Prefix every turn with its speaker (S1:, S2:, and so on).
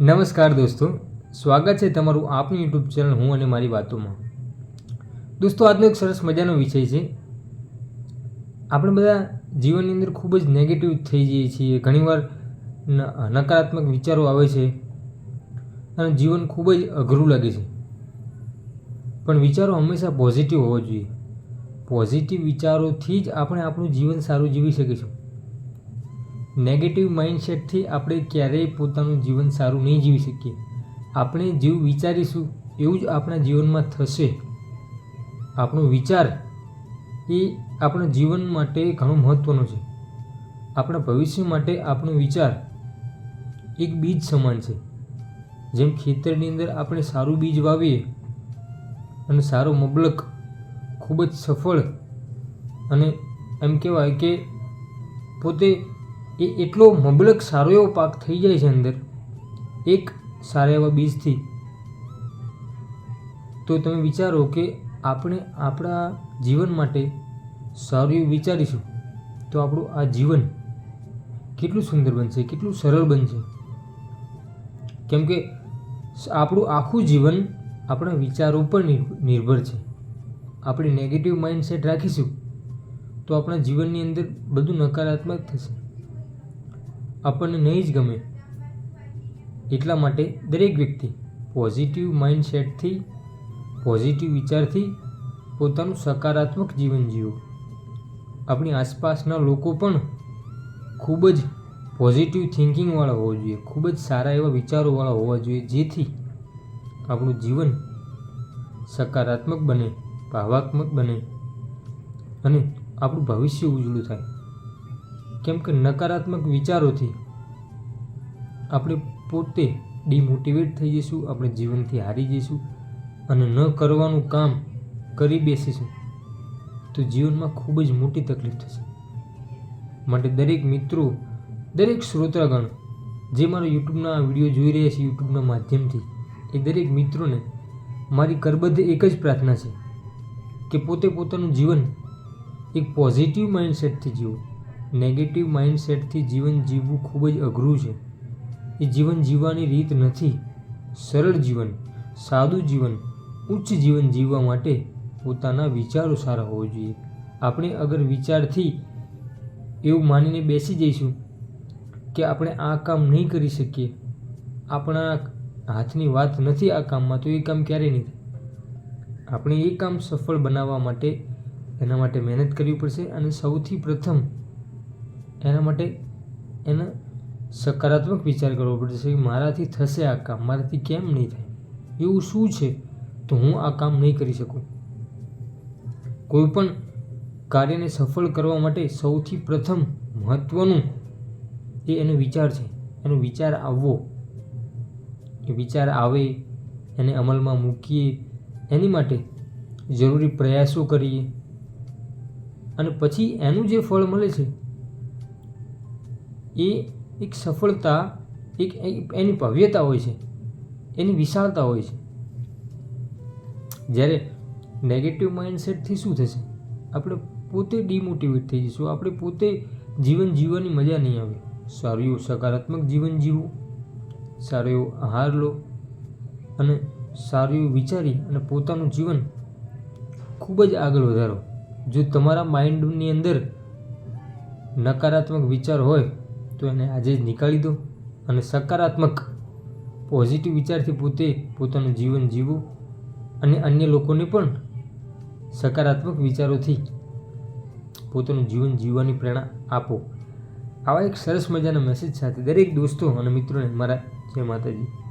S1: નમસ્કાર દોસ્તો, સ્વાગત છે તમારું આપની યુટ્યુબ ચેનલ હું અને મારી વાતોમાં. દોસ્તો, આજનો એક સરસ મજાનો વિષય છે. આપણે બધા જીવનની અંદર ખૂબ જ નેગેટિવ થઈ જઈએ છીએ, ઘણીવાર નકારાત્મક વિચારો આવે છે અને જીવન ખૂબ જ અઘરું લાગે છે. પણ વિચારો હંમેશા પોઝિટિવ હોવા જોઈએ. પોઝિટિવ વિચારોથી જ આપણે આપણું જીવન સારું જીવી શકીશું. નેગેટિવ માઇન્ડસેટથી આપણે ક્યારેય પોતાનું જીવન સારું નહીં જીવી શકીએ. આપણે જેવું વિચારીશું, એવું જ આપણા જીવનમાં થશે. આપણો વિચાર એ આપણા જીવન માટે ઘણો મહત્ત્વનો છે. આપણા ભવિષ્ય માટે આપણો વિચાર એક બીજ સમાન છે. જેમ ખેતરની અંદર આપણે સારું બીજ વાવીએ અને સારો મબલક ખૂબ જ સફળ અને એમ કહેવાય કે પોતે એ એટલો મબલક સારો એવો પાક થઈ જાય છે અંદર. એક સારા એવા બીજથી. તો તમે વિચારો કે આપણે આપણા જીવન માટે સારું એવું વિચારીશું, તો આપણું આ જીવન કેટલું સુંદર બનશે, કેટલું સરળ બનશે. કેમ કે આપણું આખું જીવન આપણા વિચારો પર નિર્ભર છે. આપણે નેગેટિવ માઇન્ડસેટ રાખીશું, તો આપણા જીવનની અંદર બધું નકારાત્મક થશે. આપણને નહીં જ ગમે. એટલા માટે દરેક વ્યક્તિ પોઝિટિવ માઇન્ડસેટથી, પોઝિટિવ વિચારથી પોતાનું સકારાત્મક જીવન જીવો. આપણી આસપાસના લોકો પણ ખૂબ જ પોઝિટિવ થિંકિંગવાળા હોવા જોઈએ, ખૂબ જ સારા એવા વિચારોવાળા હોવા જોઈએ, જેથી આપણું જીવન સકારાત્મક બને, ભાવાત્મક બને અને આપણું ભવિષ્ય ઉજળું થાય. કેમ કે નકારાત્મક વિચારોથી આપણે પોતે ડિમોટિવેટ થઈ જઈશું, આપણે જીવનથી હારી જઈશું અને ન કરવાનું કામ કરી બેસીશું, તો જીવનમાં ખૂબ જ મોટી તકલીફ થશે. માટે દરેક મિત્રો, દરેક શ્રોતાગણ જે મારા યુટ્યુબના વીડિયો જોઈ રહ્યા છે, યુટ્યુબના માધ્યમથી, એ દરેક મિત્રોને મારી કરબદ્ધ એક જ પ્રાર્થના છે કે પોતે પોતાનું જીવન એક પોઝિટિવ માઇન્ડસેટથી જીવો. નેગેટિવ માઇન્ડસેટથી જીવન જીવવું ખૂબ જ અઘરું છે. એ જીવન જીવવાની રીત નથી. સરળ જીવન, સાદું જીવન, ઉચ્ચ જીવન જીવવા માટે પોતાના વિચારો સારા હોવા જોઈએ. આપણે અગર વિચારથી એવું માનીને બેસી જઈશું કે આપણે આ કામ નહીં કરી શકીએ, આપણા હાથની વાત નથી આ કામમાં, તો એ કામ ક્યારેય નહીં થાય. આપણે એ કામ સફળ બનાવવા માટે, એના માટે મહેનત કરવી પડશે અને સૌથી પ્રથમ એના માટે એને સકારાત્મક વિચાર કરવો પડશે કે મારાથી થશે આ કામ, મારાથી કેમ નહીં થાય? એવું શું છે તો હું આ કામ નહીં કરી શકું? કોઈ પણ કાર્યને સફળ કરવા માટે સૌથી પ્રથમ મહત્ત્વનું એ એનો વિચાર છે. એનો વિચાર આવવો. એ વિચાર આવે, એને અમલમાં મૂકીએ, એની માટે જરૂરી પ્રયાસો કરીએ. અને પછી એનું જે ફળ મળે છે એ એક સફળતા, એક એની ભવ્યતા હોય છે, એની વિશાળતા હોય છે. જ્યારે નેગેટિવ માઇન્ડસેટથી શું થશે? આપણે પોતે ડિમોટિવેટ થઈ જઈશું. આપણે પોતે જીવન જીવવાની મજા નહીં આવે. સારું એવું સકારાત્મક જીવન જીવવું સારો એવો આહાર લો. અને સારું એવું વિચારી અને પોતાનું જીવન ખૂબ જ આગળ વધારો. જો તમારા માઇન્ડની અંદર નકારાત્મક વિચાર હોય તો એને આજે જ નીકાળી દો અને સકારાત્મક પોઝિટિવ વિચારથી પોતે પોતાનું જીવન જીવો અને અન્ય લોકોને પણ સકારાત્મક વિચારોથી પોતાનું જીવન જીવવાની પ્રેરણા આપો. આવા એક સરસ મજાના મેસેજ સાથે દરેક દોસ્તો અને મિત્રોને મારા જય માતાજી.